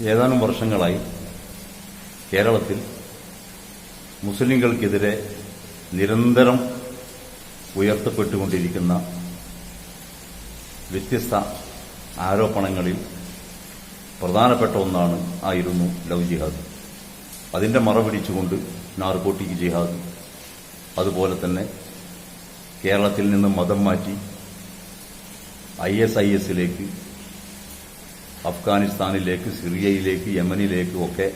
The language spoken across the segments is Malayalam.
ഏതാനും വർഷങ്ങളായി കേരളത്തിൽ മുസ്ലിങ്ങൾക്കെതിരെ നിരന്തരം ഉയർത്തപ്പെട്ടുകൊണ്ടിരിക്കുന്ന വ്യത്യസ്ത ആരോപണങ്ങളിൽ പ്രധാനപ്പെട്ട ഒന്നാണ് ആയിരുന്നു ലവ് ജിഹാദ്. അതിന്റെ മറപിടിച്ചുകൊണ്ട് നാർക്കോട്ടിക് ജിഹാദ്. അതുപോലെ തന്നെ കേരളത്തിൽ നിന്ന് മതം മാറ്റി ഐ എസ് ഐ എസിലേക്ക് അഫ്ഗാനിസ്ഥാനിലേക്ക് സിറിയയിലേക്ക് യമനിലേക്കും ഒക്കെ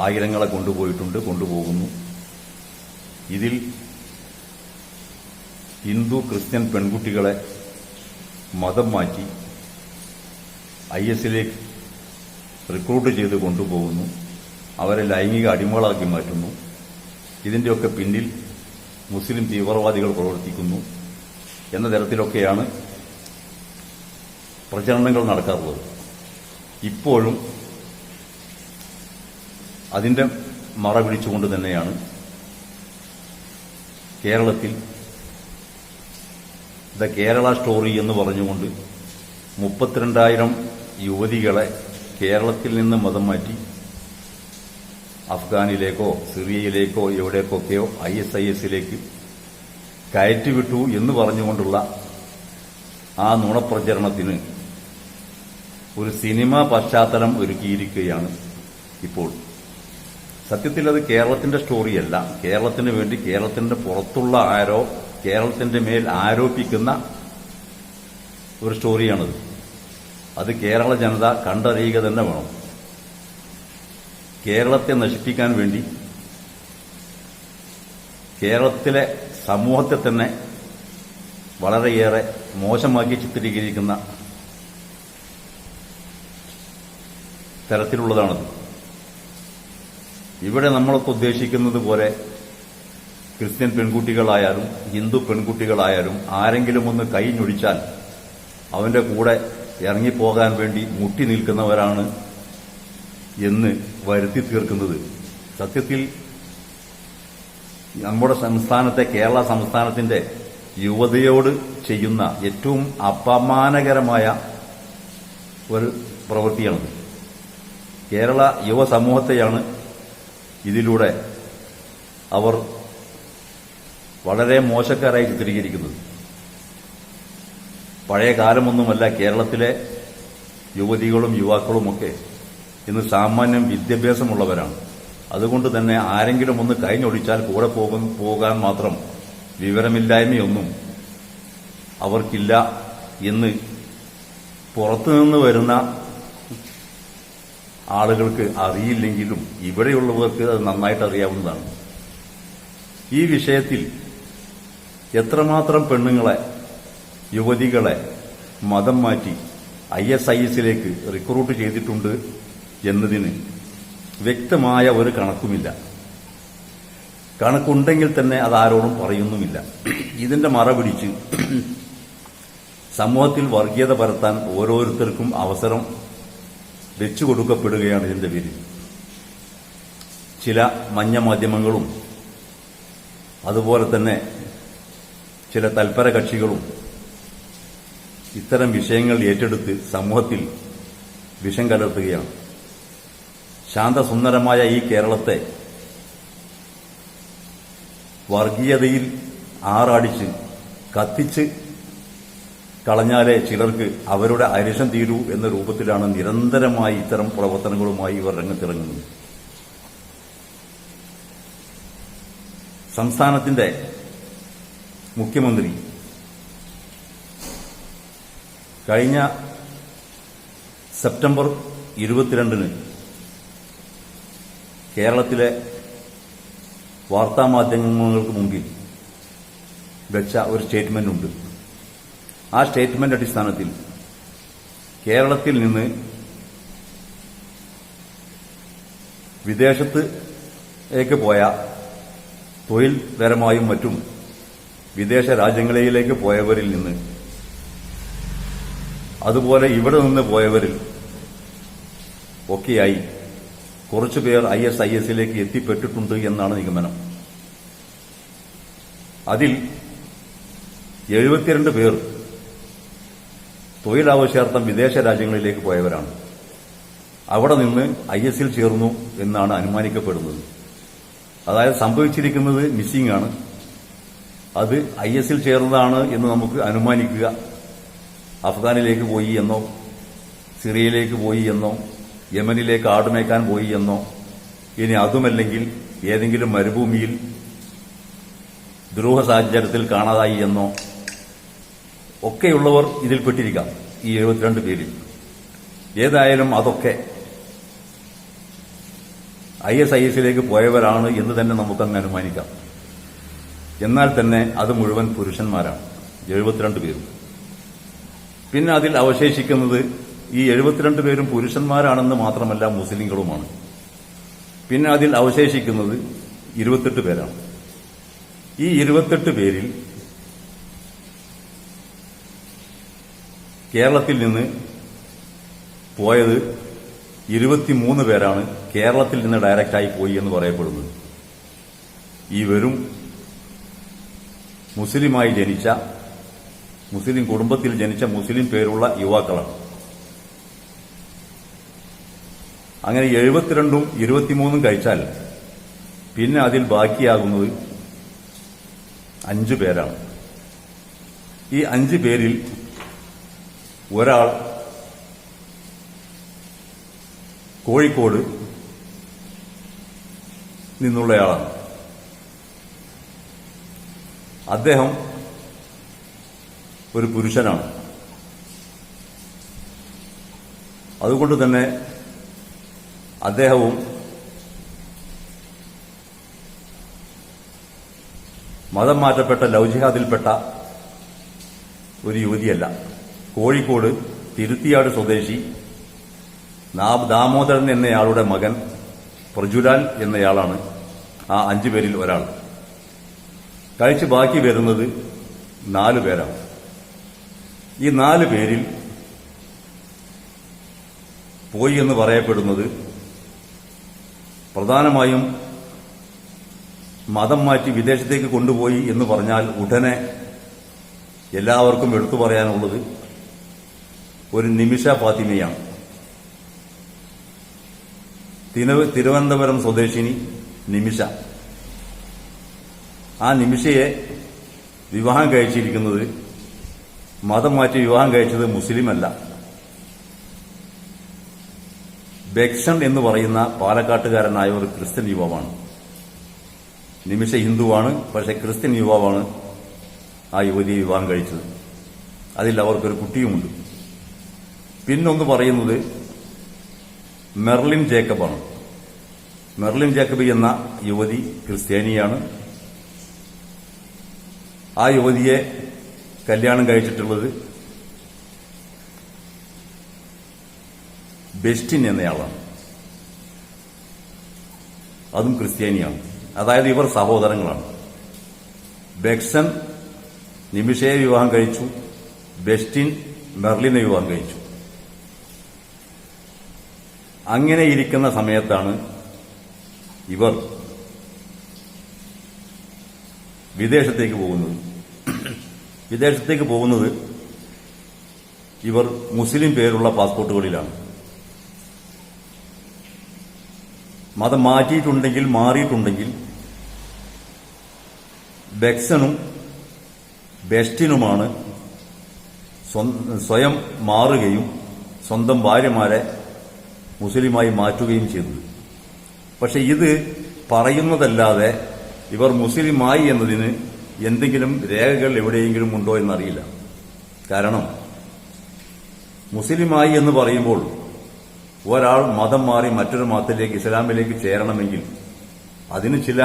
ആയിരങ്ങളെ കൊണ്ടുപോയിട്ടുണ്ട് കൊണ്ടുപോകുന്നു. ഇതിൽ ഹിന്ദു ക്രിസ്ത്യൻ പെൺകുട്ടികളെ മതം മാറ്റി ഐ എസിലേക്ക് റിക്രൂട്ട് ചെയ്ത് കൊണ്ടുപോകുന്നു. അവരെ ലൈംഗിക അടിമകളാക്കി മാറ്റുന്നു. ഇതിന്റെയൊക്കെ പിന്നിൽ മുസ്ലിം തീവ്രവാദികൾ പ്രവർത്തിക്കുന്നു എന്ന തരത്തിലൊക്കെയാണ് പ്രചരണങ്ങൾ നടക്കാറുള്ളത്. ഇപ്പോഴും അതിന്റെ മറ പിടിച്ചുകൊണ്ട് തന്നെയാണ് കേരളത്തിൽ ദ കേരള സ്റ്റോറി എന്ന് പറഞ്ഞുകൊണ്ട് മുപ്പത്തിരണ്ടായിരം യുവതികളെ കേരളത്തിൽ നിന്ന് മതം മാറ്റി അഫ്ഗാനിലേക്കോ സിറിയയിലേക്കോ എവിടേക്കൊക്കെയോ ഐ എസ് ഐ എസിലേക്ക് കയറ്റിവിട്ടു എന്ന് പറഞ്ഞുകൊണ്ടുള്ള ആ നുണപ്രചരണത്തിന് ഒരു സിനിമ പശ്ചാത്തലം ഒരുക്കിയിരിക്കുകയാണ് ഇപ്പോൾ. സത്യത്തിൽ അത് കേരളത്തിന്റെ സ്റ്റോറിയല്ല. കേരളത്തിന് വേണ്ടി കേരളത്തിന്റെ പുറത്തുള്ള ആരോ കേരളത്തിന്റെ മേൽ ആരോപിക്കുന്ന ഒരു സ്റ്റോറിയാണത്. അത് കേരള ജനത കണ്ടറിയുക തന്നെ വേണം. കേരളത്തെ നശിപ്പിക്കാൻ വേണ്ടി കേരളത്തിലെ സമൂഹത്തെ തന്നെ വളരെയേറെ മോശമാക്കി ചിത്രീകരിക്കുന്ന തരത്തിലുള്ളതാണത് ഇവിടെ നമ്മളൊക്കെ ഉദ്ദേശിക്കുന്നത് പോലെ ക്രിസ്ത്യൻ പെൺകുട്ടികളായാലും ഹിന്ദു പെൺകുട്ടികളായാലും ആരെങ്കിലും ഒന്ന് കൈഞ്ഞൊടിച്ചാൽ അവന്റെ കൂടെ ഇറങ്ങിപ്പോകാൻ വേണ്ടി മുട്ടി നിൽക്കുന്നവരാണ് എന്ന് വരുത്തി തീർക്കുന്നത്. സത്യത്തിൽ നമ്മുടെ സംസ്ഥാനത്തെ കേരള സംസ്ഥാനത്തിന്റെ യുവതയോട് ചെയ്യുന്ന ഏറ്റവും അപമാനകരമായ ഒരു പ്രവൃത്തിയാണത്. കേരള യുവസമൂഹത്തെയാണ് ഇതിലൂടെ അവർ വളരെ മോശക്കാരായി ചിത്രീകരിക്കുന്നത്. പഴയ കാലമൊന്നുമല്ല കേരളത്തിലെ യുവതികളും യുവാക്കളുമൊക്കെ ഇന്ന് സാമാന്യം വിദ്യാഭ്യാസമുള്ളവരാണ്. അതുകൊണ്ട് തന്നെ ആരെങ്കിലും ഒന്ന് കഴിഞ്ഞൊടിച്ചാൽ കൂടെ പോകും പോകാൻ മാത്രം വിവരമില്ലായ്മയൊന്നും അവർക്കില്ല എന്ന് പുറത്തുനിന്ന് വരുന്ന ആളുകൾക്ക് അറിയില്ലെങ്കിലും ഇവിടെയുള്ളവർക്ക് അത് നന്നായിട്ട് അറിയാവുന്നതാണ്. ഈ വിഷയത്തിൽ എത്രമാത്രം പെണ്ണുങ്ങളെ യുവതികളെ മതം മാറ്റി ഐ എസ് ഐ എസിലേക്ക് റിക്രൂട്ട് ചെയ്തിട്ടുണ്ട് എന്നതിന് വ്യക്തമായ ഒരു കണക്കുമില്ല. കണക്കുണ്ടെങ്കിൽ തന്നെ അത് ആരോടും പറയുന്നുമില്ല. ഇതിന്റെ മറ പിടിച്ച് സമൂഹത്തിൽ വർഗീയത പരത്താൻ ഓരോരുത്തർക്കും അവസരം വെച്ചു കൊടുക്കപ്പെടുകയാണ് ഇതിന്റെ പേരിൽ ചില മഞ്ഞ മാധ്യമങ്ങളും അതുപോലെ തന്നെ ചില തൽപര കക്ഷികളും ഇത്തരം വിഷയങ്ങൾ ഏറ്റെടുത്ത് സമൂഹത്തിൽ വിഷം കലർത്തുകയാണ്. ശാന്തസുന്ദരമായ ഈ കേരളത്തെ വർഗീയതയിൽ ആറാടിച്ച് കത്തിച്ച് കളഞ്ഞാലേ ചിലർക്ക് അവരുടെ അരിശം തീരൂ എന്ന രൂപത്തിലാണ് നിരന്തരമായി ഇത്തരം പ്രവർത്തനങ്ങളുമായി ഇവർ രംഗത്തിറങ്ങുന്നത്. സംസ്ഥാനത്തിന്റെ മുഖ്യമന്ത്രി കഴിഞ്ഞ സെപ്റ്റംബർ ഇരുപത്തിരണ്ടിന് കേരളത്തിലെ വാർത്താമാധ്യമങ്ങൾക്ക് മുമ്പിൽ വെച്ച ഒരു സ്റ്റേറ്റ്മെന്റ് ഉണ്ട് ആ സ്റ്റേറ്റ്മെന്റ് അടിസ്ഥാനത്തിൽ കേരളത്തിൽ നിന്ന് വിദേശത്തേക്ക് പോയ തൊഴിൽപരമായും മറ്റും വിദേശ രാജ്യങ്ങളിലേക്ക് പോയവരിൽ നിന്ന് അതുപോലെ ഇവിടെ നിന്ന് പോയവരിൽ ഒക്കെയായി കുറച്ചുപേർ ഐ എസ് ഐ എസിലേക്ക് എത്തിപ്പെട്ടിട്ടുണ്ട് എന്നാണ് നിഗമനം. അതിൽ എഴുപത്തിരണ്ട് പേർ തൊഴിലാവശ്യാർത്ഥം വിദേശ രാജ്യങ്ങളിലേക്ക് പോയവരാണ്. അവിടെ നിന്ന് ഐ എസിൽ ചേർന്നു എന്നാണ് അനുമാനിക്കപ്പെടുന്നത്. അതായത് സംഭവിച്ചിരിക്കുന്നത് മിസ്സിംഗ് ആണ്. അത് ഐ എസിൽ ചേർന്നതാണ് എന്ന് നമുക്ക് അനുമാനിക്കുക. അഫ്ഗാനിലേക്ക് പോയി എന്നോ സിറിയയിലേക്ക് പോയി എന്നോ യമനിലേക്ക് ആടുമേക്കാൻ പോയി എന്നോ ഇനി അതുമല്ലെങ്കിൽ ഏതെങ്കിലും മരുഭൂമിയിൽ ദ്രോഹ സാഹചര്യത്തിൽ കാണാതായി എന്നോ ഒക്കെയുള്ളവർ ഇതിൽപ്പെട്ടിരിക്കാം ഈ എഴുപത്തിരണ്ട് പേരിൽ. ഏതായാലും അതൊക്കെ ഐ എസ് ഐ എസിലേക്ക് പോയവരാണ് എന്ന് തന്നെ നമുക്കങ്ങ് അനുമാനിക്കാം. എന്നാൽ തന്നെ അത് മുഴുവൻ പുരുഷന്മാരാണ് എഴുപത്തിരണ്ട് പേരും. പിന്നെ അതിൽ അവശേഷിക്കുന്നത് ഈ എഴുപത്തിരണ്ട് പേരും പുരുഷന്മാരാണെന്ന് മാത്രമല്ല മുസ്ലിങ്ങളുമാണ്. പിന്നെ അതിൽ അവശേഷിക്കുന്നത് ഇരുപത്തെട്ട് പേരാണ്. ഈ ഇരുപത്തെട്ട് പേരിൽ കേരളത്തിൽ നിന്ന് പോയത് ഇരുപത്തിമൂന്ന് പേരാണ് കേരളത്തിൽ നിന്ന് ഡയറക്റ്റായി പോയി എന്ന് പറയപ്പെടുന്നത്. ഈ വെറും മുസ്ലിമായി ജനിച്ച മുസ്ലിം കുടുംബത്തിൽ ജനിച്ച മുസ്ലിം പേരുള്ള യുവാക്കളാണ്. അങ്ങനെ എഴുപത്തിരണ്ടും ഇരുപത്തിമൂന്നും കഴിച്ചാൽ പിന്നെ അതിൽ ബാക്കിയാകുന്നത് അഞ്ചു പേരാണ്. ഈ അഞ്ചു പേരിൽ ഒരാൾ കോഴിക്കോട് നിന്നുള്ളയാളാണ്. അദ്ദേഹം ഒരു പുരുഷനാണ്. അതുകൊണ്ട് തന്നെ അദ്ദേഹവും മതം മാറ്റപ്പെട്ട ലൗജിഹാദിൽപ്പെട്ട ഒരു യുവതിയല്ല. കോഴിക്കോട് തിരുത്തിയാട് സ്വദേശി ദാമോദരൻ എന്നയാളുടെ മകൻ പ്രജുലാൽ എന്നയാളാണ് ആ അഞ്ചു പേരിൽ ഒരാൾ. കഴിച്ച് ബാക്കി വരുന്നത് നാലു പേരാണ്. ഈ നാല് പേരിൽ പോയി എന്ന് പറയപ്പെടുന്നത് പ്രധാനമായും മതം മാറ്റി വിദേശത്തേക്ക് കൊണ്ടുപോയി എന്ന് പറഞ്ഞാൽ ഉടനെ എല്ലാവർക്കും എടുത്തു പറയാനുള്ളത് ഒരു നിമിഷ ഫാത്തിമയാണ്. തിരുവ- തിരുവനന്തപുരം സ്വദേശിനി നിമിഷ. ആ നിമിഷയെ വിവാഹം കഴിച്ചിരിക്കുന്നത് മതം മാറ്റി വിവാഹം കഴിച്ചത് മുസ്ലിമല്ല. ബെക്സൺ എന്ന് പറയുന്ന പാലക്കാട്ടുകാരനായ ഒരു ക്രിസ്ത്യൻ യുവാവാണ്. നിമിഷ ഹിന്ദുവാണ് പക്ഷെ ക്രിസ്ത്യൻ യുവാവാണ് ആ യുവതിയെ വിവാഹം കഴിച്ചത്. അതിൽ അവർക്കൊരു കുട്ടിയുമുണ്ട്. പിന്നൊന്ന് പറയുന്നത് മെർലിൻ ജേക്കബാണ്. മെർലിൻ ജേക്കബ് എന്ന യുവതി ക്രിസ്ത്യാനിയാണ്. ആ യുവതിയെ കല്യാണം കഴിച്ചിട്ടുള്ളത് ബെസ്റ്റിൻ എന്നയാളാണ്. അതും ക്രിസ്ത്യാനിയാണ്. അതായത് ഇവർ സഹോദരങ്ങളാണ്. ബെക്സൺ നിമിഷയെ വിവാഹം കഴിച്ചു. ബെസ്റ്റിൻ മെർലിനെ വിവാഹം കഴിച്ചു. അങ്ങനെ ഇരിക്കുന്ന സമയത്താണ് ഇവർ വിദേശത്തേക്ക് പോകുന്നത്. വിദേശത്തേക്ക് പോകുന്നത് ഇവർ മുസ്ലിം പേരുള്ള പാസ്പോർട്ടുകളിലാണ്. മതം മാറ്റിയിട്ടുണ്ടെങ്കിൽ മാറിയിട്ടുണ്ടെങ്കിൽ ബെക്സണും ബെസ്റ്റിനുമാണ് സ്വയം മാറുകയും സ്വന്തം ഭാര്യമാരെ മുസ്ലിമായി മാറ്റുകയും ചെയ്തത് പക്ഷെ ഇത് പറയുന്നതല്ലാതെ ഇവർ മുസ്ലിമായി എന്നതിന് എന്തെങ്കിലും രേഖകൾ എവിടെയെങ്കിലും ഉണ്ടോ എന്നറിയില്ല. കാരണം മുസ്ലിമായി എന്ന് പറയുമ്പോൾ ഒരാൾ മതം മാറി മറ്റൊരു മതത്തിലേക്ക് ഇസ്ലാമിലേക്ക് ചേരണമെങ്കിൽ അതിന് ചില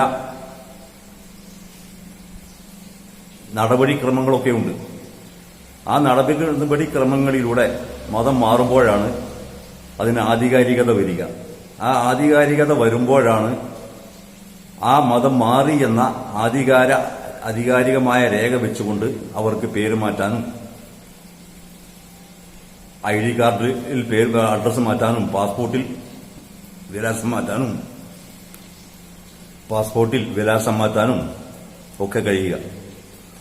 നടപടിക്രമങ്ങളൊക്കെ ഉണ്ട്. ആ നടപടിക്രമങ്ങളിലൂടെ മതം മാറുമ്പോഴാണ് അതിന് ആധികാരികത വരിക. ആ ആധികാരികത വരുമ്പോഴാണ് ആ മതം മാറി എന്ന ആധികാര ആധികാരികമായ രേഖ വെച്ചുകൊണ്ട് അവർക്ക് പേര് മാറ്റാനും ഐ ഡി കാർഡിൽ പേര് അഡ്രസ്സ് മാറ്റാനും പാസ്പോർട്ടിൽ വിലാസം മാറ്റാനും പാസ്പോർട്ടിൽ വിലാസം മാറ്റാനും ഒക്കെ കഴിയുക.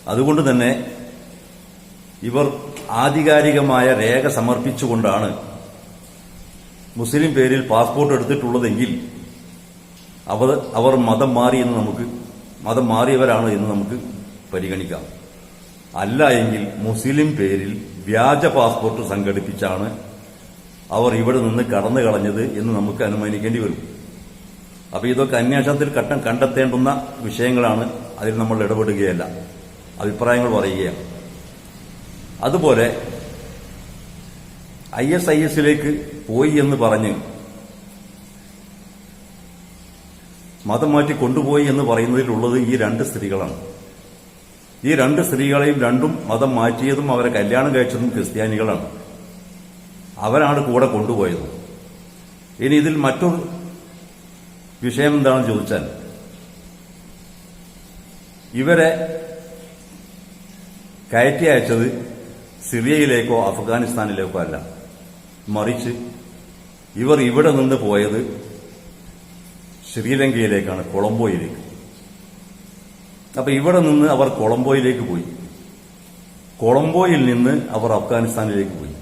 അതുകൊണ്ട് തന്നെ ഇവർ ആധികാരികമായ രേഖ സമർപ്പിച്ചുകൊണ്ടാണ് മുസ്ലിം പേരിൽ പാസ്പോർട്ട് എടുത്തിട്ടുള്ളതെങ്കിൽ അവർ അവർ മതം മാറി എന്ന് നമുക്ക് മതം മാറിയവരാണ് എന്ന് നമുക്ക് പരിഗണിക്കാം. അല്ല എങ്കിൽ മുസ്ലിം പേരിൽ വ്യാജ പാസ്പോർട്ട് സംഘടിപ്പിച്ചാണ് അവർ ഇവിടെ നിന്ന് കടന്നു കളഞ്ഞത് എന്ന് നമുക്ക് അനുമാനിക്കേണ്ടി വരും. അപ്പോൾ ഇതൊക്കെ അന്വേഷണത്തിൽ ഘട്ടം കണ്ടെത്തേണ്ടുന്ന വിഷയങ്ങളാണ് അതിൽ നമ്മൾ ഇടപെടുകയല്ല. അഭിപ്രായങ്ങൾ പറയുകയാണ്. അതുപോലെ ഐ എസ് ഐ എസിലേക്ക് പോയി എന്ന് പറഞ്ഞ് മതം മാറ്റി കൊണ്ടുപോയി എന്ന് പറയുന്നതിലുള്ളത് ഈ രണ്ട് സ്ത്രീകളാണ്. ഈ രണ്ട് സ്ത്രീകളെയും രണ്ടും മതം മാറ്റിയതും അവരെ കല്യാണം കഴിച്ചതും ക്രിസ്ത്യാനികളാണ്. അവരാണ് കൂടെ കൊണ്ടുപോയത്. ഇനി ഇതിൽ മറ്റൊരു വിഷയം എന്താണെന്ന് ചോദിച്ചാൽ ഇവരെ കയറ്റി അയച്ചത് സിറിയയിലേക്കോ അഫ്ഗാനിസ്ഥാനിലേക്കോ അല്ല. മറിച്ച് ഇവർ ഇവിടെ നിന്ന് പോയത് ശ്രീലങ്കയിലേക്കാണ് കൊളംബോയിലേക്ക്. അപ്പൊ ഇവിടെ നിന്ന് അവർ കൊളംബോയിലേക്ക് പോയി. കൊളംബോയിൽ നിന്ന് അവർ അഫ്ഗാനിസ്ഥാനിലേക്ക് പോയി.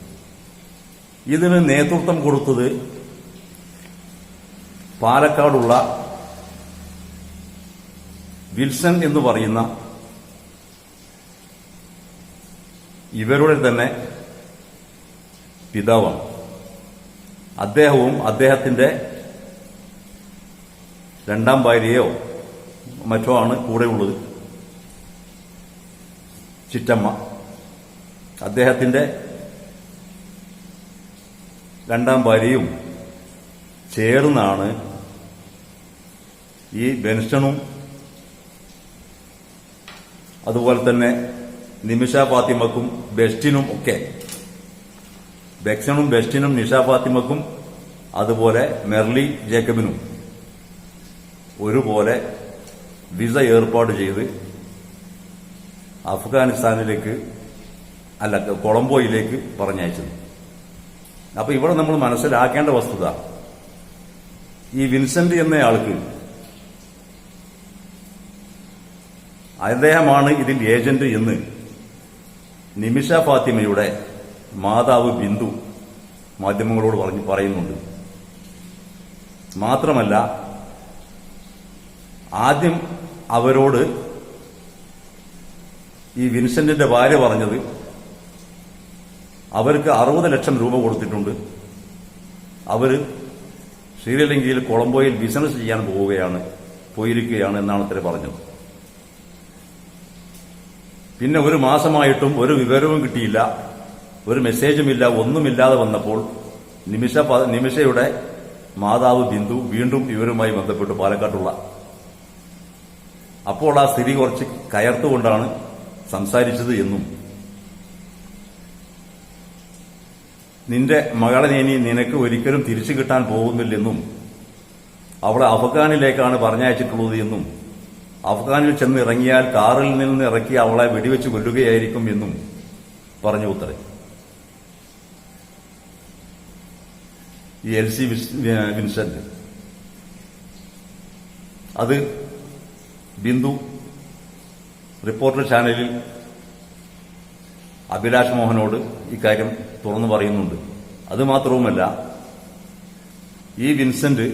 ഇതിന് നേതൃത്വം കൊടുത്തത് പാലക്കാടുള്ള വിൽസൺ എന്ന് പറയുന്ന ഇവരുടെ തന്നെ പിതാവാണ്. അദ്ദേഹവും അദ്ദേഹത്തിന്റെ രണ്ടാം ഭാര്യയോ മറ്റോ ആണ് കൂടെയുള്ളത് ചിറ്റമ്മ. അദ്ദേഹത്തിന്റെ രണ്ടാം ഭാര്യയും ചേർന്നാണ് ഈ ബെൻഷനും അതുപോലെ തന്നെ നിമിഷ ഫാത്തിമക്കും ബെസ്റ്റിനും ഒക്കെ ബെക്സണും ബെസ്റ്റിനും നിഷ ഫാത്തിമക്കും അതുപോലെ മെർലി ജേക്കബിനും ഒരുപോലെ വിസ ഏർപ്പാട് ചെയ്ത് അഫ്ഗാനിസ്ഥാനിലേക്ക് അല്ല കൊളംബോയിലേക്ക് പറഞ്ഞയച്ചത്. അപ്പൊ ഇവിടെ നമ്മൾ മനസ്സിലാക്കേണ്ട വസ്തുത ഈ വിൻസെന്റ് എന്നയാൾക്ക് അദ്ദേഹമാണ് ഇതിൽ ഏജന്റ് എന്ന് നിമിഷ ഫാത്തിമയുടെ മാതാവ് ബിന്ദു മാധ്യമങ്ങളോട് പറഞ്ഞു പറയുന്നുണ്ട്. മാത്രമല്ല ആദ്യം അവരോട് ഈ വിൻസെന്റിന്റെ ഭാര്യ പറഞ്ഞത് അവർക്ക് അറുപത് ലക്ഷം രൂപ കൊടുത്തിട്ടുണ്ട്. അവർ ശ്രീലങ്കയിൽ കൊളംബോയിൽ ബിസിനസ് ചെയ്യാൻ പോവുകയാണ് പോയിരിക്കുകയാണ് എന്നാണ് അത്ര പറഞ്ഞത്. പിന്നെ ഒരു മാസമായിട്ടും ഒരു വിവരവും കിട്ടിയില്ല. ഒരു മെസ്സേജുമില്ല ഒന്നുമില്ലാതെ വന്നപ്പോൾ നിമിഷ നിമിഷയുടെ മാതാവ് ബിന്ദു വീണ്ടും ഇവരുമായി ബന്ധപ്പെട്ടു പാലക്കാട്ടുള്ള. അപ്പോൾ ആ സ്ഥിതി കുറച്ച് കയർത്തുകൊണ്ടാണ് സംസാരിച്ചത് എന്നും. നിന്റെ മകളെ നീനി നിനക്ക് ഒരിക്കലും തിരിച്ചു കിട്ടാൻ പോകുന്നില്ലെന്നും അവളെ അഫ്ഗാനിലേക്കാണ് പറഞ്ഞയച്ചിട്ടുള്ളത് എന്നും അഫ്ഗാനിൽ ചെന്ന് ഇറങ്ങിയാൽ കാറിൽ നിന്ന് ഇറക്കി അവളെ വെടിവെച്ച് കൊല്ലുകയായിരിക്കും എന്നും പറഞ്ഞു ഉത്തരേ എൽ സി വിൻസെന്റ് അത് ബിന്ദു റിപ്പോർട്ടർ ചാനലിൽ അഭിലാഷ് മോഹനോട് ഇക്കാര്യം തുറന്നു പറയുന്നുണ്ട്. അതുമാത്രവുമല്ല ഈ വിൻസെന്റ്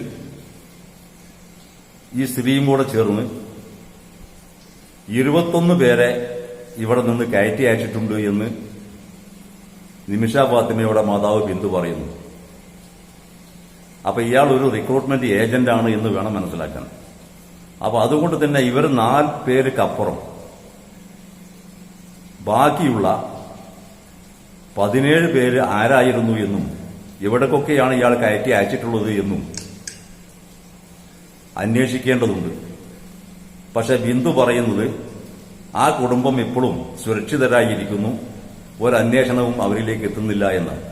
ഈ സ്ത്രീയും കൂടെ ചേർന്ന് ഇരുപത്തൊന്ന് പേരെ ഇവിടെ നിന്ന് കയറ്റി അയച്ചിട്ടുണ്ട് എന്ന് നിമിഷ ഫാത്തിമയുടെ മാതാവ് ബിന്ദു പറയുന്നു. അപ്പൊ ഇയാൾ ഒരു റിക്രൂട്ട്മെന്റ് ഏജന്റാണ് എന്ന് വേണം മനസ്സിലാക്കാൻ. അപ്പോൾ അതുകൊണ്ട് തന്നെ ഇവർ നാല് പേർക്കപ്പുറം ബാക്കിയുള്ള പതിനേഴ് പേര് ആരായിരുന്നു എന്നും എവിടേക്കൊക്കെയാണ് ഇയാൾ കയറ്റി അയച്ചിട്ടുള്ളത് എന്നും അന്വേഷിക്കേണ്ടതുണ്ട്. പക്ഷെ ബിന്ദു പറയുന്നത് ആ കുടുംബം ഇപ്പോഴും സുരക്ഷിതരായിരിക്കുന്നു ഒരന്വേഷണവും അവരിലേക്ക് എത്തുന്നില്ല എന്നാണ്.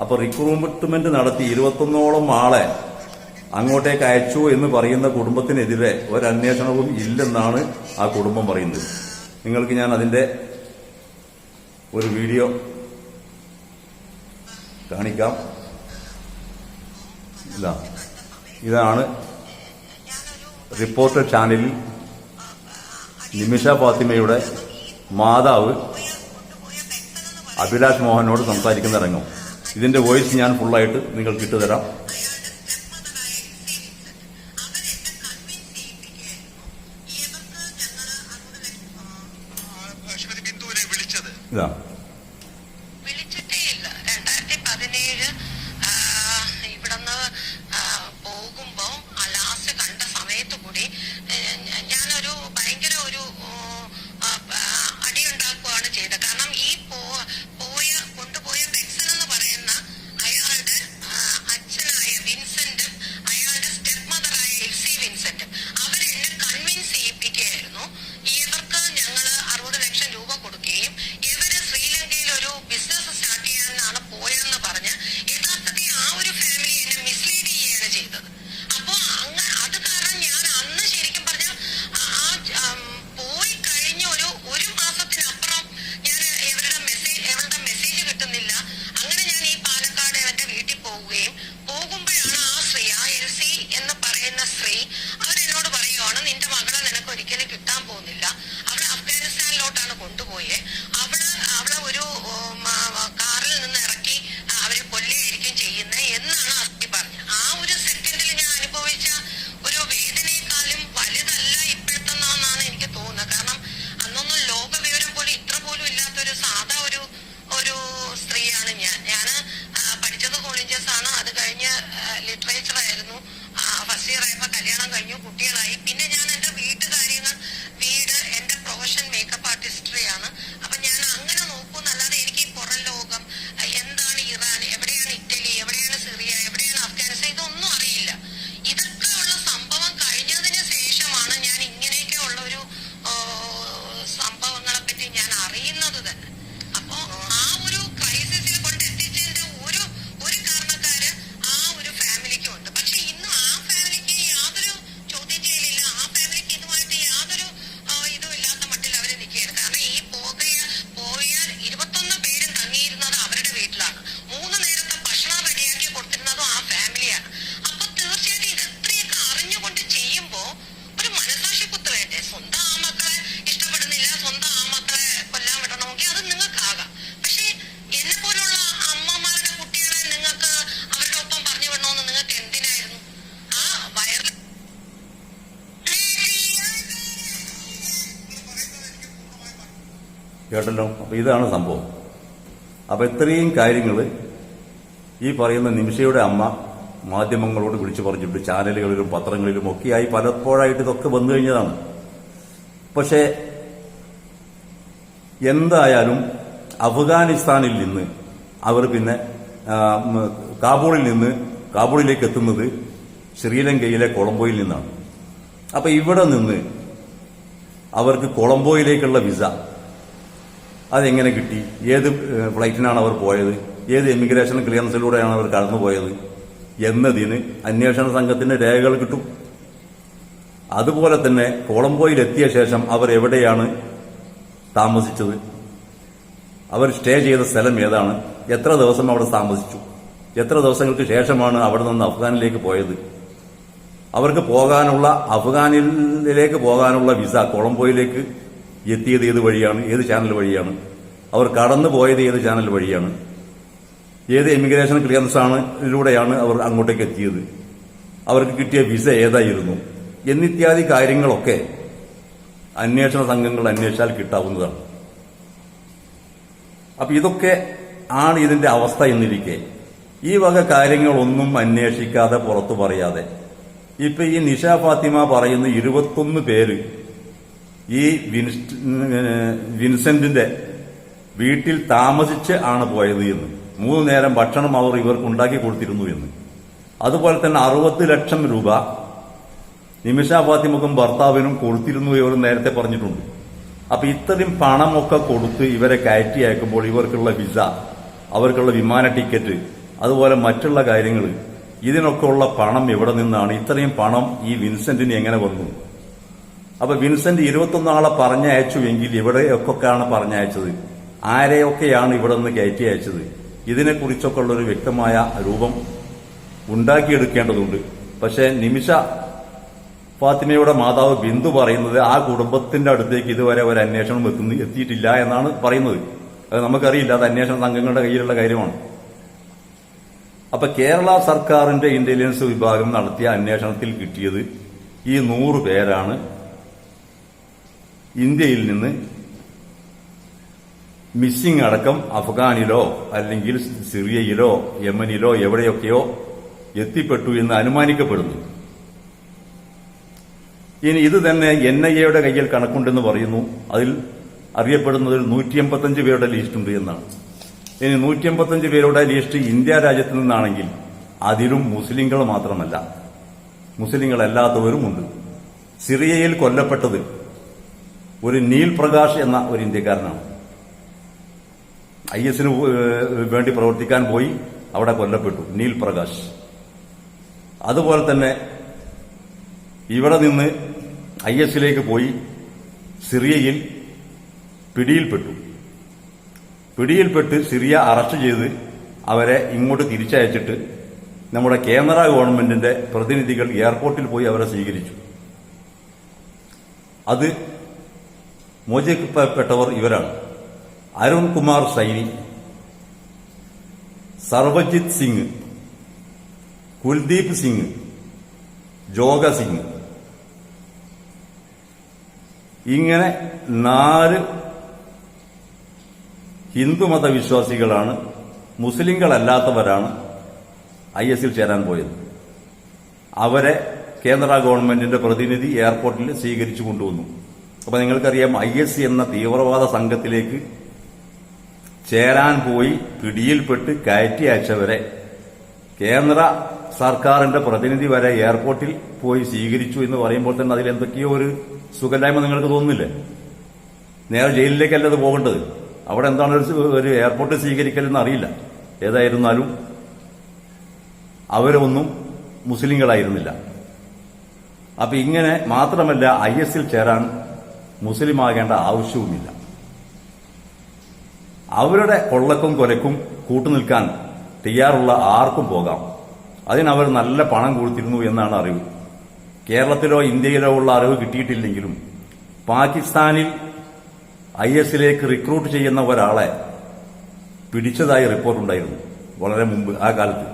അപ്പൊ റിക്രൂട്ട്മെന്റ് നടത്തി ഇരുപത്തൊന്നോളം ആളെ അങ്ങോട്ടേക്ക് അയച്ചു എന്ന് പറയുന്ന കുടുംബത്തിനെതിരെ ഒരന്വേഷണവും ഇല്ലെന്നാണ് ആ കുടുംബം പറയുന്നത്. നിങ്ങൾക്ക് ഞാൻ അതിന്റെ ഒരു വീഡിയോ കാണിക്കാം. ഇല്ല. ഇതാണ് റിപ്പോർട്ടർ ചാനലിൽ നിമിഷ ഫാത്തിമയുടെ മാതാവ് അഭിലാഷ് മോഹനോട് സംസാരിക്കുന്ന രംഗം. ഇതിന്റെ വോയിസ് ഞാൻ ഫുള്ളായിട്ട് നിങ്ങൾക്ക് ഇട്ടുതരാം അയാളുടെ അപ്പൊ ഇതാണ് സംഭവം. അപ്പൊ ഇത്രയും കാര്യങ്ങൾ ഈ പറയുന്ന നിമിഷയുടെ അമ്മ മാധ്യമങ്ങളോട് വിളിച്ചു പറഞ്ഞിട്ട് ചാനലുകളിലും പത്രങ്ങളിലും ഒക്കെയായി പലപ്പോഴായിട്ട് ഇതൊക്കെ വന്നു കഴിഞ്ഞതാണ്. പക്ഷേ എന്തായാലും അഫ്ഗാനിസ്ഥാനിൽ നിന്ന് അവർ പിന്നെ കാബൂളിൽ നിന്ന് കാബൂളിലേക്ക് എത്തുന്നത് ശ്രീലങ്കയിലെ കൊളംബോയിൽ നിന്നാണ്. അപ്പൊ ഇവിടെ നിന്ന് അവർക്ക് കൊളംബോയിലേക്കുള്ള വിസ അതെങ്ങനെ കിട്ടി? ഏത് ഫ്ലൈറ്റിനാണ് അവർ പോയത്? ഏത് ഇമിഗ്രേഷൻ ക്ലിയറൻസിലൂടെയാണ് അവർ കടന്നുപോയത് എന്നതിന് അന്വേഷണ സംഘത്തിന്റെ രേഖകൾ കിട്ടും. അതുപോലെ തന്നെ കൊളംബോയിൽ എത്തിയ ശേഷം അവർ എവിടെയാണ് താമസിച്ചത്? അവർ സ്റ്റേ ചെയ്ത സ്ഥലം ഏതാണ്? എത്ര ദിവസം അവിടെ താമസിച്ചു? എത്ര ദിവസങ്ങൾക്ക് ശേഷമാണ് അവിടെ നിന്ന് അഫ്ഗാനിലേക്ക് പോയത്? അവർക്ക് പോകാനുള്ള അഫ്ഗാനിലേക്ക് പോകാനുള്ള വിസ കൊളംബോയിലേക്ക് എത്തിയത് ഏത് വഴിയാണ്? ഏത് ചാനൽ വഴിയാണ്? അവർ കടന്നു പോയത് ഏത് ചാനൽ വഴിയാണ്? ഏത് എമിഗ്രേഷൻ ക്ലിയറൻസ് ആണ് ഇതിലൂടെയാണ് അവർ അങ്ങോട്ടേക്ക് എത്തിയത്? അവർക്ക് കിട്ടിയ വിസ ഏതായിരുന്നു? എന്നിത്യാദി കാര്യങ്ങളൊക്കെ അന്വേഷണ സംഘങ്ങൾ അന്വേഷിച്ചാൽ കിട്ടാവുന്നതാണ്. അപ്പൊ ഇതൊക്കെ ആണ് ഇതിന്റെ അവസ്ഥ എന്നിരിക്കെ. ഈ വക കാര്യങ്ങളൊന്നും അന്വേഷിക്കാതെ പുറത്തു പറയാതെ. ഇപ്പൊ ഈ നിഷ ഫാത്തിമ പറയുന്ന ഇരുപത്തൊന്ന് പേര് ഈ വിൻസെന്റിന്റെ വീട്ടിൽ താമസിച്ച് ആണ് പോയത് എന്ന്. മൂന്ന് നേരം ഭക്ഷണം അവർ ഇവർക്ക് ഉണ്ടാക്കി കൊടുത്തിരുന്നു എന്ന്. അതുപോലെ തന്നെ അറുപത് ലക്ഷം രൂപ നിമിഷ ഫാത്തിമക്കും ഭർത്താവിനും കൊടുത്തിരുന്നു ഇവർ നേരത്തെ പറഞ്ഞിട്ടുണ്ട്. അപ്പൊ ഇത്രയും പണമൊക്കെ കൊടുത്ത് ഇവരെ കയറ്റി അയക്കുമ്പോൾ ഇവർക്കുള്ള വിസ അവർക്കുള്ള വിമാന ടിക്കറ്റ് അതുപോലെ മറ്റുള്ള കാര്യങ്ങൾ ഇതിനൊക്കെ ഉള്ള പണം എവിടെ നിന്നാണ്? ഇത്രയും പണം ഈ വിൻസെന്റിന് എങ്ങനെ വന്നു? അപ്പൊ വിൻസെന്റ് ഇരുപത്തൊന്നാളെ പറഞ്ഞയച്ചുവെങ്കിൽ ഇവിടെയൊക്കെയാണ് പറഞ്ഞയച്ചത്. ആരെയൊക്കെയാണ് ഇവിടെ നിന്ന് കയറ്റി അയച്ചത്? ഇതിനെക്കുറിച്ചൊക്കെ ഉള്ള ഒരു വ്യക്തമായ രൂപം ഉണ്ടാക്കിയെടുക്കേണ്ടതുണ്ട്. പക്ഷെ നിമിഷ ഫാത്തിമയുടെ മാതാവ് ബിന്ദു പറയുന്നത് ആ കുടുംബത്തിന്റെ അടുത്തേക്ക് ഇതുവരെ ഒരു അന്വേഷണം എത്തുന്നു എത്തിയിട്ടില്ല എന്നാണ് പറയുന്നത്. അത് നമുക്കറിയില്ല. അത് അന്വേഷണ സംഘങ്ങളുടെ കയ്യിലുള്ള കാര്യമാണ്. അപ്പൊ കേരള സർക്കാരിന്റെ ഇന്റലിജൻസ് വിഭാഗം നടത്തിയ അന്വേഷണത്തിൽ കിട്ടിയത് ഈ നൂറ് പേരാണ് ഇന്ത്യയിൽ നിന്ന് മിസ്സിംഗ് അടക്കം അഫ്ഗാനിലോ അല്ലെങ്കിൽ സിറിയയിലോ യമനിലോ എവിടെയൊക്കെയോ എത്തിപ്പെട്ടു എന്ന് അനുമാനിക്കപ്പെടുന്നു. ഇനി ഇത് തന്നെ എൻ ഐ എയുടെ കയ്യിൽ കണക്കുണ്ടെന്ന് പറയുന്നു. അതിൽ അറിയപ്പെടുന്നതിൽ നൂറ്റി എൺപത്തഞ്ച് പേരുടെ ലിസ്റ്റ് ഉണ്ട് എന്നാണ്. ഇനി നൂറ്റി എൺപത്തഞ്ച് പേരുടെ ലിസ്റ്റ് ഇന്ത്യ രാജ്യത്ത് നിന്നാണെങ്കിൽ അതിലും മുസ്ലിങ്ങൾ മാത്രമല്ല. മുസ്ലിങ്ങളല്ലാത്തവരുമുണ്ട്. സിറിയയിൽ കൊല്ലപ്പെട്ടത് ഒരു നീൽ പ്രകാശ് എന്ന ഒരു ഇന്ത്യക്കാരനാണ്. ഐ എസിന് വേണ്ടി പ്രവർത്തിക്കാൻ പോയി അവിടെ കൊല്ലപ്പെട്ടു നീൽ പ്രകാശ് അതുപോലെ തന്നെ ഇവിടെ നിന്ന് ഐ എസിലേക്ക് പോയി സിറിയയിൽ പിടിയിൽപ്പെട്ടു. പിടിയിൽപ്പെട്ട് സിറിയ അറസ്റ്റ് ചെയ്ത് അവരെ ഇങ്ങോട്ട് തിരിച്ചയച്ചിട്ട് നമ്മുടെ കേന്ദ്ര ഗവൺമെന്റിന്റെ പ്രതിനിധികൾ എയർപോർട്ടിൽ പോയി അവരെ സ്വീകരിച്ചു. അത് മോചിക്കപ്പെട്ടവർ ഇവരാണ്. അരുൺ കുമാർ സൈനി സർവജിത് സിംഗ് കുൽദീപ് സിംഗ് ജോഗ സിംഗ്. ഇങ്ങനെ നാല് ഹിന്ദുമത വിശ്വാസികളാണ് മുസ്ലിങ്ങളല്ലാത്തവരാണ് ഐ എസിൽ ചേരാൻ പോയത്. അവരെ കേന്ദ്ര ഗവൺമെന്റിന്റെ പ്രതിനിധി എയർപോർട്ടിൽ സ്വീകരിച്ചു കൊണ്ടുവന്നു. അപ്പൊ നിങ്ങൾക്കറിയാം ഐ എസ് എന്ന തീവ്രവാദ സംഘത്തിലേക്ക് ചേരാൻ പോയി പിടിയിൽപ്പെട്ട് കയറ്റി അയച്ചവരെ കേന്ദ്ര സർക്കാരിന്റെ പ്രതിനിധി വരെ എയർപോർട്ടിൽ പോയി സ്വീകരിച്ചു എന്ന് പറയുമ്പോൾ തന്നെ അതിൽ എന്തൊക്കെയോ ഒരു സുഖമില്ലായ്മ നിങ്ങൾക്ക് തോന്നുന്നില്ലേ? നേരെ ജയിലിലേക്കല്ല അത് പോകേണ്ടത്. അവിടെ എന്താണ് ഒരു ഒരു എയർപോർട്ട് സ്വീകരിക്കലെന്ന് അറിയില്ല. ഏതായിരുന്നാലും അവരൊന്നും മുസ്ലിങ്ങളായിരുന്നില്ല. അപ്പൊ ഇങ്ങനെ മാത്രമല്ല ഐ എസിൽ ചേരാൻ മുസ്ലിം ആകേണ്ട ആവശ്യവുമില്ല. അവരുടെ കൊള്ളക്കും കൊലക്കും കൂട്ടുനിൽക്കാൻ തയ്യാറുള്ള ആർക്കും പോകാം. അതിനവർ നല്ല പണം കൊടുത്തിരുന്നു എന്നാണ് അറിവ്. കേരളത്തിലോ ഇന്ത്യയിലോ ഉള്ള അറിവ് കിട്ടിയിട്ടില്ലെങ്കിലും പാകിസ്ഥാനിൽ ഐ എസിലേക്ക് റിക്രൂട്ട് ചെയ്യുന്ന ഒരാളെ പിടിച്ചതായി റിപ്പോർട്ടുണ്ടായിരുന്നു വളരെ മുമ്പ് ആ കാലത്ത്.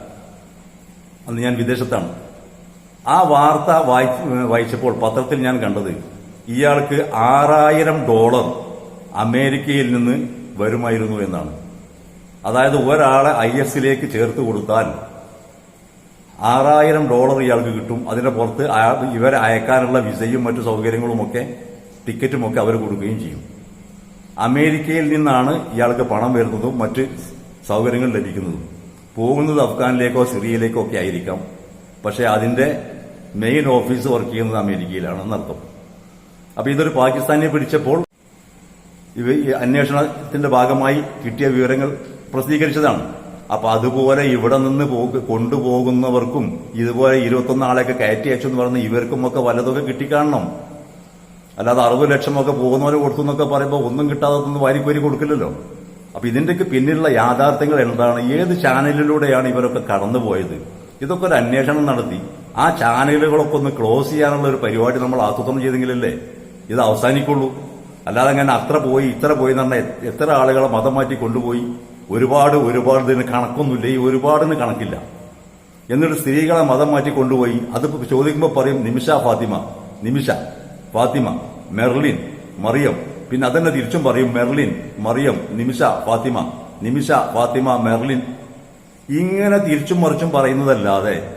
അന്ന് ഞാൻ വിദേശത്താണ്. ആ വാർത്ത വായിച്ചപ്പോൾ പത്രത്തിൽ ഞാൻ കണ്ടത് ഇയാൾക്ക് ആറായിരം ഡോളർ അമേരിക്കയിൽ നിന്ന് വരുമായിരുന്നു എന്നാണ്. അതായത് ഒരാളെ ഐ എസിലേക്ക് ചേർത്ത് കൊടുത്താൽ ആറായിരം ഡോളർ ഇയാൾക്ക് കിട്ടും. അതിന്റെ പുറത്ത് ഇവരെ അയക്കാനുള്ള വിസയും മറ്റു സൗകര്യങ്ങളുമൊക്കെ ടിക്കറ്റുമൊക്കെ അവർ കൊടുക്കുകയും ചെയ്യും. അമേരിക്കയിൽ നിന്നാണ് ഇയാൾക്ക് പണം വരുന്നതും മറ്റ് സൗകര്യങ്ങൾ ലഭിക്കുന്നതും. പോകുന്നത് അഫ്ഗാനിലേക്കോ സിറിയയിലേക്കോ ഒക്കെ ആയിരിക്കാം. പക്ഷേ അതിന്റെ മെയിൻ ഓഫീസ് വർക്ക് ചെയ്യുന്നത് അമേരിക്കയിലാണെന്നർത്ഥം അപ്പൊ ഇതൊരു പാകിസ്ഥാനെ പിടിച്ചപ്പോൾ ഇവ അന്വേഷണത്തിന്റെ ഭാഗമായി കിട്ടിയ വിവരങ്ങൾ പ്രസിദ്ധീകരിച്ചതാണ്. അപ്പൊ അതുപോലെ ഇവിടെ നിന്ന് കൊണ്ടുപോകുന്നവർക്കും ഇതുപോലെ ഇരുപത്തൊന്ന് ആളെയൊക്കെ കയറ്റി അയച്ചു എന്ന് പറഞ്ഞ ഇവർക്കും ഒക്കെ വല്ലതൊക്കെ കിട്ടിക്കാണണം. അല്ലാതെ അറുപത് ലക്ഷമൊക്കെ പോകുന്നവരെ കൊടുത്തു എന്നൊക്കെ പറയുമ്പോൾ ഒന്നും കിട്ടാതൊന്നും വാരിക്കോരി കൊടുക്കില്ലല്ലോ. അപ്പൊ ഇതിന്റെയൊക്കെ പിന്നിലുള്ള യാഥാർത്ഥ്യങ്ങൾ എന്താണ്? ഏത് ചാനലിലൂടെയാണ് ഇവരൊക്കെ കടന്നുപോയത്? ഇതൊക്കെ ഒരു അന്വേഷണം നടത്തി. ആ ചാനലുകളൊക്കെ ഒന്ന് ക്ലോസ് ചെയ്യാനുള്ള ഒരു പരിപാടി നമ്മൾ ആസൂത്രണം ചെയ്തെങ്കിലല്ലേ ഇത് അവസാനിക്കുള്ളൂ. അല്ലാതെ അങ്ങനെ അത്ര പോയി ഇത്ര പോയി എന്ന് പറഞ്ഞാൽ എത്ര ആളുകളെ മതം മാറ്റി കൊണ്ടുപോയി? ഒരുപാട് ഒരുപാട് ഇതിന് കണക്കൊന്നുമില്ല. ഈ ഒരുപാടിന് കണക്കില്ല. എന്നിട്ട് സ്ത്രീകളെ മതം മാറ്റി കൊണ്ടുപോയി. അത് ചോദിക്കുമ്പോൾ പറയും നിമിഷ ഫാത്തിമ നിമിഷ ഫാത്തിമ മെർലിൻ മറിയം. പിന്നെ അതന്നെ തിരിച്ചും പറയും മെർലിൻ മറിയം നിമിഷ ഫാത്തിമ നിമിഷ ഫാത്തിമ മെർലിൻ. ഇങ്ങനെ തിരിച്ചും മറിച്ചും പറയുന്നതല്ലാതെ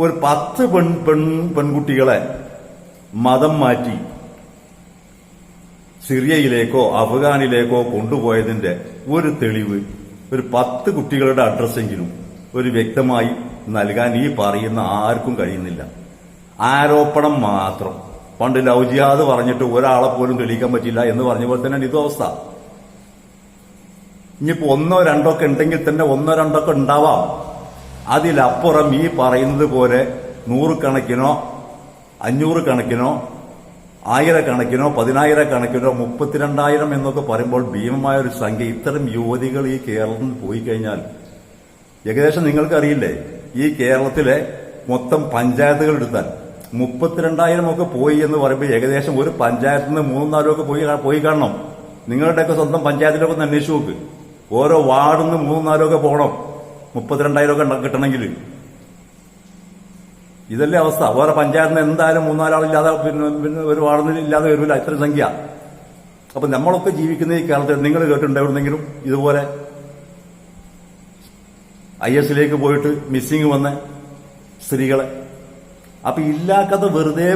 ഒരു പത്ത് പെൺ പെൺ പെൺകുട്ടികളെ മതം മാറ്റി സിറിയയിലേക്കോ അഫ്ഗാനിലേക്കോ കൊണ്ടുപോയതിന്റെ ഒരു തെളിവ് ഒരു പത്ത് കുട്ടികളുടെ അഡ്രസ്സെങ്കിലും ഒരു വ്യക്തമായി നൽകാൻ ഈ പറയുന്ന ആർക്കും കഴിയുന്നില്ല. ആരോപണം മാത്രം. പണ്ട് ലവ് ജിഹാദ് പറഞ്ഞിട്ട് ഒരാളെ പോലും തെളിയിക്കാൻ പറ്റില്ല എന്ന് പറഞ്ഞ പോലെ തന്നെയാണ് ഇതും അവസ്ഥ. ഇനിയിപ്പോ ഒന്നോ രണ്ടോ ഒക്കെ ഉണ്ടെങ്കിൽ തന്നെ ഒന്നോ രണ്ടോ ഒക്കെ ഉണ്ടാവാം. അതിലപ്പുറം ഈ പറയുന്നത് പോലെ നൂറുകണക്കിനോ അഞ്ഞൂറ് കണക്കിനോ ആയിരക്കണക്കിനോ പതിനായിരക്കണക്കിനോ മുപ്പത്തിരണ്ടായിരം എന്നൊക്കെ പറയുമ്പോൾ ഭീമമായ ഒരു സംഖ്യ ഇത്തരം യുവതികൾ ഈ കേരളത്തിൽ പോയി കഴിഞ്ഞാൽ ഏകദേശം നിങ്ങൾക്കറിയില്ലേ? ഈ കേരളത്തിലെ മൊത്തം പഞ്ചായത്തുകൾ എടുത്താൽ മുപ്പത്തിരണ്ടായിരം ഒക്കെ പോയി എന്ന് പറയുമ്പോൾ ഏകദേശം ഒരു പഞ്ചായത്തിൽ നിന്ന് മൂന്നും നാലും ഒക്കെ പോയി പോയി കാണണം. നിങ്ങളുടെയൊക്കെ സ്വന്തം പഞ്ചായത്തിലൊക്കെ ഒന്ന് അന്വേഷിച്ച് നോക്ക്. ഓരോ വാർഡിൽ നിന്ന് മൂന്നും നാലും ഒക്കെ പോകണം. മുപ്പത്തിരണ്ടായിരം ഒക്കെ കിട്ടണമെങ്കിൽ. ഇതല്ലേ അവസ്ഥ. വേറെ പഞ്ചായത്തിന് എന്തായാലും മൂന്നാലാളില്ലാതെ പിന്നെ പിന്നെ ഒരു വാർഡിൽ ഇല്ലാതെ വരില്ല ഇത്ര സംഖ്യ. അപ്പൊ നമ്മളൊക്കെ ജീവിക്കുന്ന ഈ കാലത്ത് നിങ്ങൾ കേട്ടിട്ടുണ്ട് എവിടെന്നെങ്കിലും ഇതുപോലെ? ഐ എസിലേക്ക് പോയിട്ട് മിസ്സിങ് വന്ന സ്ത്രീകളെ. അപ്പൊ ഇല്ലാക്കഥ വെറുതെ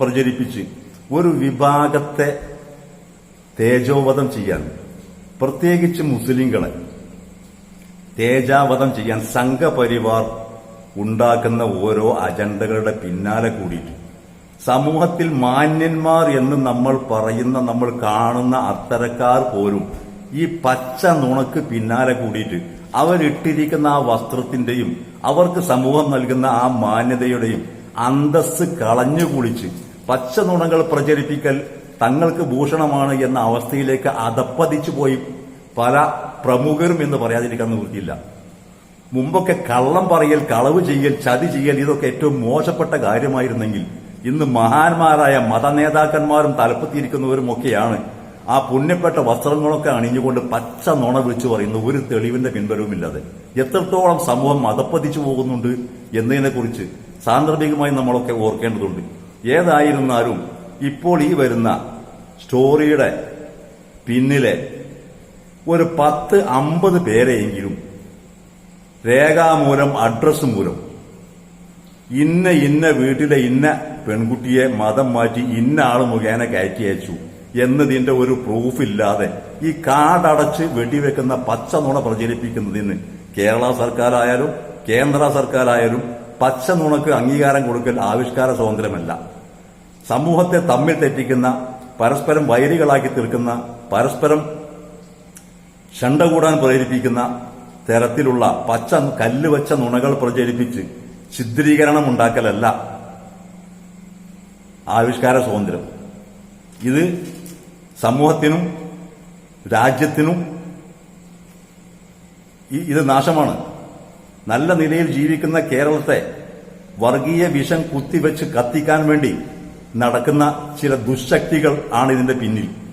പ്രചരിപ്പിച്ച് ഒരു വിഭാഗത്തെ തേജോവധം ചെയ്യാൻ പ്രത്യേകിച്ച് മുസ്ലിങ്ങളെ തേജാവധം ചെയ്യാൻ സംഘപരിവാർ ഉണ്ടാക്കുന്ന ഓരോ അജണ്ടകളുടെ പിന്നാലെ കൂടിയിട്ട്. സമൂഹത്തിൽ മാന്യന്മാർ എന്ന് നമ്മൾ പറയുന്ന നമ്മൾ കാണുന്ന അത്തരക്കാർ പോലും ഈ പച്ച നുണക്ക് പിന്നാലെ കൂടിയിട്ട് അവരിട്ടിരിക്കുന്ന ആ വസ്ത്രത്തിന്റെയും അവർക്ക് സമൂഹം നൽകുന്ന ആ മാന്യതയുടെയും അന്തസ് കളഞ്ഞു കുളിച്ച് പച്ച നുണകൾ പ്രചരിപ്പിക്കൽ തങ്ങൾക്ക് ഭൂഷണമാണ് എന്ന അവസ്ഥയിലേക്ക് അതപ്പതിച്ചു പോയി പല പ്രമുഖരും എന്ന് പറയാതിരിക്കാൻ നിവൃത്തിയില്ല മുമ്പൊക്കെ കള്ളം പറയൽ കളവ് ചെയ്യൽ ചതി ചെയ്യൽ ഇതൊക്കെ ഏറ്റവും മോശപ്പെട്ട കാര്യമായിരുന്നെങ്കിൽ ഇന്ന് മഹാന്മാരായ മതനേതാക്കന്മാരും തലപ്പത്തിയിരിക്കുന്നവരും ഒക്കെയാണ് ആ പുണ്യപ്പെട്ട വസ്ത്രങ്ങളൊക്കെ അണിഞ്ഞുകൊണ്ട് പച്ച നുണ വിളിച്ചു പറയുന്ന. ഒരു തെളിവിന്റെ പിൻബലവുമില്ലാതെ എത്രത്തോളം സമൂഹം മതപ്പതിച്ചു പോകുന്നുണ്ട് എന്നതിനെക്കുറിച്ച് സാന്ദർഭികമായി നമ്മളൊക്കെ ഓർക്കേണ്ടതുണ്ട്. ഏതായിരുന്നാലും ഇപ്പോൾ ഈ വരുന്ന സ്റ്റോറിയുടെ പിന്നിലെ ഒരു പത്ത് അമ്പത് പേരെയെങ്കിലും രേഖാമൂലം അഡ്രസ് മൂലം. ഇന്ന ഇന്ന വീട്ടിലെ ഇന്ന പെൺകുട്ടിയെ മതം മാറ്റി ഇന്ന ആൾ മുഖേന കയറ്റി അയച്ചു എന്നതിന്റെ ഒരു പ്രൂഫ് ഇല്ലാതെ ഈ കാടടച്ച് വെടിവെക്കുന്ന പച്ച നുണ പ്രചരിപ്പിക്കുന്നതിന് കേരള സർക്കാരായാലും കേന്ദ്ര സർക്കാരായാലും പച്ച നുണക്ക് അംഗീകാരം കൊടുക്കൽ ആവിഷ്കാര സ്വാതന്ത്ര്യമല്ല. സമൂഹത്തെ തമ്മിൽ തെറ്റിക്കുന്ന പരസ്പരം വൈരികളാക്കി തീർക്കുന്ന പരസ്പരം ഷണ്ട കൂടാൻ പ്രേരിപ്പിക്കുന്ന തരത്തിലുള്ള പച്ച കല്ല് വച്ച നുണകൾ പ്രചരിപ്പിച്ച് ചിത്രീകരണം ഉണ്ടാക്കലല്ല ആവിഷ്കാര സ്വാതന്ത്ര്യം. ഇത് സമൂഹത്തിനും രാജ്യത്തിനും ഇത് നാശമാണ്. നല്ല നിലയിൽ ജീവിക്കുന്ന കേരളത്തെ വർഗീയ വിഷം കുത്തിവെച്ച് കത്തിക്കാൻ വേണ്ടി നടക്കുന്ന ചില ദുശക്തികൾ ആണ് ഇതിന്റെ പിന്നിൽ.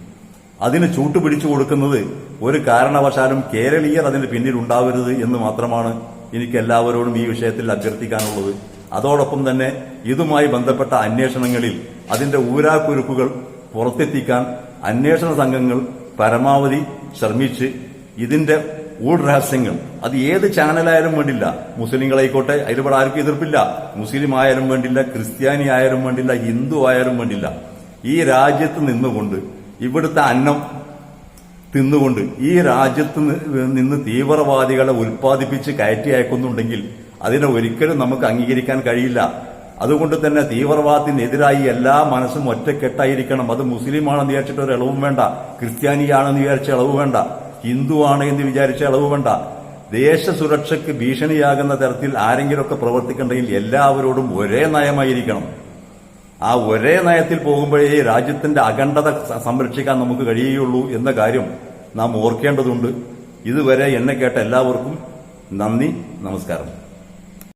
അതിന് ചൂട്ടുപിടിച്ചു കൊടുക്കുന്നത് ഒരു കാരണവശാലും കേരളീയർ അതിന് പിന്നിൽ ഉണ്ടാവരുത് എന്ന് മാത്രമാണ് എനിക്ക് എല്ലാവരോടും ഈ വിഷയത്തിൽ അഭ്യർത്ഥിക്കാനുള്ളത്. അതോടൊപ്പം തന്നെ ഇതുമായി ബന്ധപ്പെട്ട അന്വേഷണങ്ങളിൽ അതിന്റെ ഊരാക്കുരുക്കുകൾ പുറത്തെത്തിക്കാൻ അന്വേഷണ സംഘങ്ങൾ പരമാവധി ശ്രമിച്ച് ഇതിന്റെ ഊഢരഹസ്യങ്ങൾ അത് ഏത് ചാനലായാലും വേണ്ടില്ല മുസ്ലിങ്ങളായിക്കോട്ടെ അതിലിവിടെ ആർക്കും എതിർപ്പില്ല മുസ്ലിം ആയാലും വേണ്ടില്ല ക്രിസ്ത്യാനി ആയാലും വേണ്ടില്ല ഹിന്ദു ആയാലും വേണ്ടില്ല ഈ രാജ്യത്ത് നിന്നുകൊണ്ട് ഇവിടുത്തെ അന്നം തിന്നുകൊണ്ട് ഈ രാജ്യത്ത് നിന്ന് തീവ്രവാദികളെ ഉൽപ്പാദിപ്പിച്ച് കയറ്റി അയക്കുന്നുണ്ടെങ്കിൽ അതിനെ ഒരിക്കലും നമുക്ക് അംഗീകരിക്കാൻ കഴിയില്ല. അതുകൊണ്ട് തന്നെ തീവ്രവാദത്തിനെതിരായി എല്ലാ മനസ്സും ഒറ്റക്കെട്ടായിരിക്കണം. അത് മുസ്ലിമാണെന്ന് വിചാരിച്ചിട്ട് ഒരു ഇളവും വേണ്ട. ക്രിസ്ത്യാനിയാണെന്ന് വിചാരിച്ച ഇളവ് വേണ്ട. ഹിന്ദു ആണ് എന്ന് വിചാരിച്ച ഇളവ് വേണ്ട. ദേശ സുരക്ഷയ്ക്ക് ഭീഷണിയാകുന്ന തരത്തിൽ ആരെങ്കിലുമൊക്കെ പ്രവർത്തിക്കേണ്ടെങ്കിൽ എല്ലാവരോടും ഒരേ നയമായിരിക്കണം. ആ ഒരേ നയത്തിൽ പോകുമ്പോഴേ രാജ്യത്തിന്റെ അഖണ്ഡത സംരക്ഷിക്കാൻ നമുക്ക് കഴിയുകയുള്ളൂ എന്ന കാര്യം നാം ഓർക്കേണ്ടതുണ്ട്. ഇതുവരെ എന്നെ കേട്ട എല്ലാവർക്കും നന്ദി നമസ്കാരം.